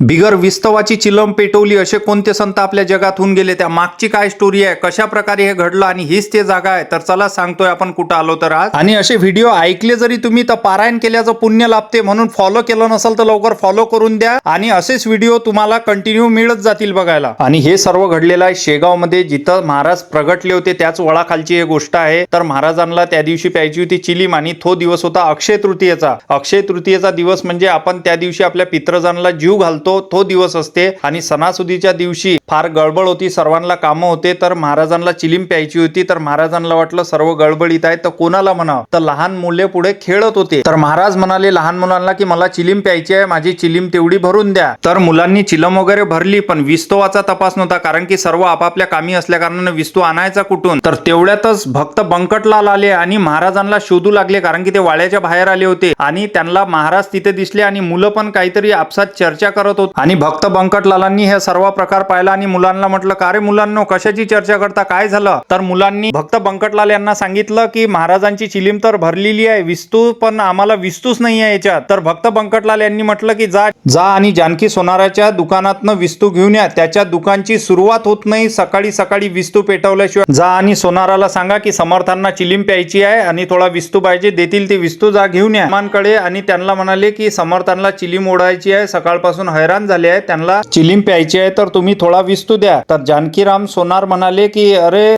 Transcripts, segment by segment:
बिगर विस्तवाची चिलम पेटवली असे कोणते संत आपल्या जगात होऊन गेले? त्या मागची काय स्टोरी आहे? कशा प्रकारे हे घडलं? आणि हीच ते जागा आहे. तर चला सांगतोय आपण कुठं आलो तर आज. आणि असे व्हिडिओ ऐकले जरी तुम्ही तर पारायण केल्याचं पुण्य लाभते म्हणून फॉलो केलं नसेल तर लवकर फॉलो करून द्या. आणि असेच व्हिडिओ तुम्हाला कंटिन्यू मिळत जातील बघायला. आणि हे सर्व घडलेलं आहे शेगावमध्ये जिथं महाराज प्रगटले होते त्याच वळाखालची एक गोष्ट आहे. तर महाराजांना त्या दिवशी प्यायची होती चिलीम आणि तो दिवस होता अक्षय तृतीयेचा. अक्षय तृतीयेचा दिवस म्हणजे आपण त्या दिवशी आपल्या पित्रजांना जीव घालतो. तो दिवस असते. आणि सणासुदीच्या दिवशी फार गडबड होती सर्वांना कामं होते तर महाराजांना चिलीम प्यायची होती तर महाराजांना वाटलं सर्व गडबडीत आहे तर कोणाला म्हणावं? तर लहान मुले पुढे खेळत होते. तर महाराज म्हणाले लहान मुलांना की मला चिलीम प्यायची आहे माझी चिलीम तेवढी भरून द्या. तर मुलांनी चिलम वगैरे भरली पण विस्तवाचा तपास नव्हता कारण की सर्व आपापल्या कामी असल्या कारणाने विस्तू आणायचा कुठून? तर तेवढ्यातच भक्त बंकटलाल आले आणि महाराजांना शोधू लागले कारण की ते वाड्याच्या बाहेर आले होते. आणि त्यांना महाराज तिथे दिसले आणि मुलं पण काहीतरी आपसात चर्चा करत होत. आणि भक्त बंकटलालांनी हे सर्व प्रकार पाहिला आणि मुलांना म्हटलं का रे मुलांनो कशाची चर्चा करता? काय झालं? तर मुलांनी भक्त बंकटलाल यांना सांगितलं की महाराजांची चिलीम तर भरलेली आहे विस्तू पण आम्हाला विस्तूच नाही आहे याच्यात. तर भक्त बंकटलाल यांनी म्हटलं की जा जा आणि जानकी सोनाराच्या दुकानातनं विस्तू घेऊन या. त्याच्या दुकानची सुरुवात होत नाही. सकाळी सकाळी विस्तू पेटवल्याशिवाय जा आणि सोनाराला सांगा की समर्थांना चिलीम प्यायची आहे आणि थोडा विस्तू पाहिजे देतील ते विस्तू जा घेऊन या. मानकडे आणि त्यांना म्हणाले की समर्थांना चिलीम ओढायची आहे. सकाळपासून हैराण झाले आहे. त्यांना चिलीम प्यायची आहे तर तुम्ही थोडा विस्तू द्या. तर जानकीराम सोनार म्हणाले की अरे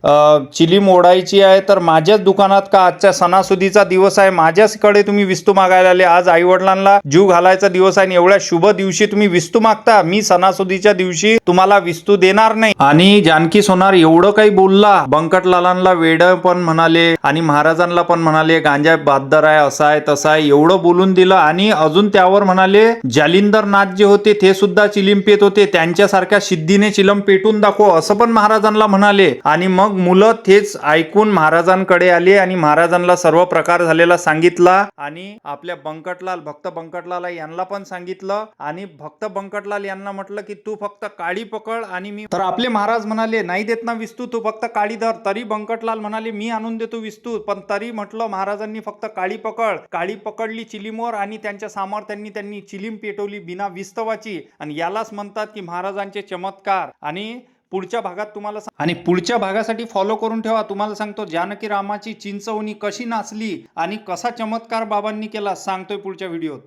चिलीम ओढायची आहे तर माझ्याच दुकानात का आजच्या सणासुदीचा दिवस आहे? माझ्याचकडे तुम्ही विस्तू मागायला आले. आज आई वडिलांना जीव घालायचा दिवस आहे आणि एवढ्या शुभ दिवशी तुम्ही विस्तू मागता. मी सणासुदीच्या दिवशी तुम्हाला विस्तू देणार नाही. आणि जानकी सोनार एवढं काही बोलला. बंकटलालांना वेड पण म्हणाले आणि महाराजांना पण म्हणाले गांजा बहादर आहे असा आहे तसा आहे. एवढं बोलून दिलं आणि अजून त्यावर म्हणाले जालिंदर नाथ जे होते ते सुद्धा चिलीम पेत होते. त्यांच्यासारख्या सिद्धीने चिलम पेटून दाखव असं पण महाराजांना म्हणाले. आणि मग मुलं तेच ऐकून महाराजांकडे आले आणि महाराजांना सर्व प्रकार झालेला सांगितला. आणि आपल्या बंकटलाल भक्त बंकटलाल यांना पण सांगितलं. आणि भक्त बंकटलाल यांना म्हटलं की तू फक्त काळी पकड आणि मी तर आपले महाराज म्हणाले नाही देत ना विस्तू तू फक्त काळी धर. तरी बंकटलाल म्हणाले मी आणून देतो विस्तू. पण तरी म्हटलं महाराजांनी फक्त काळी पकड. काळी पकडली चिलीमवर आणि त्यांच्या सामर्थ्यांनी त्यांनी चिलीम पेटवली बिना विस्तवाची आणि यालाच म्हणतात की महाराजांचे चमत्कार. आणि पुढच्या भागात तुम्हाला आणि पुढच्या भागासाठी फॉलो करून ठेवा. तुम्हाला सांगतो जानकी रामाची चिंचवणी कशी नाचली आणि कसा चमत्कार बाबांनी केला सांगतोय पुढच्या व्हिडिओत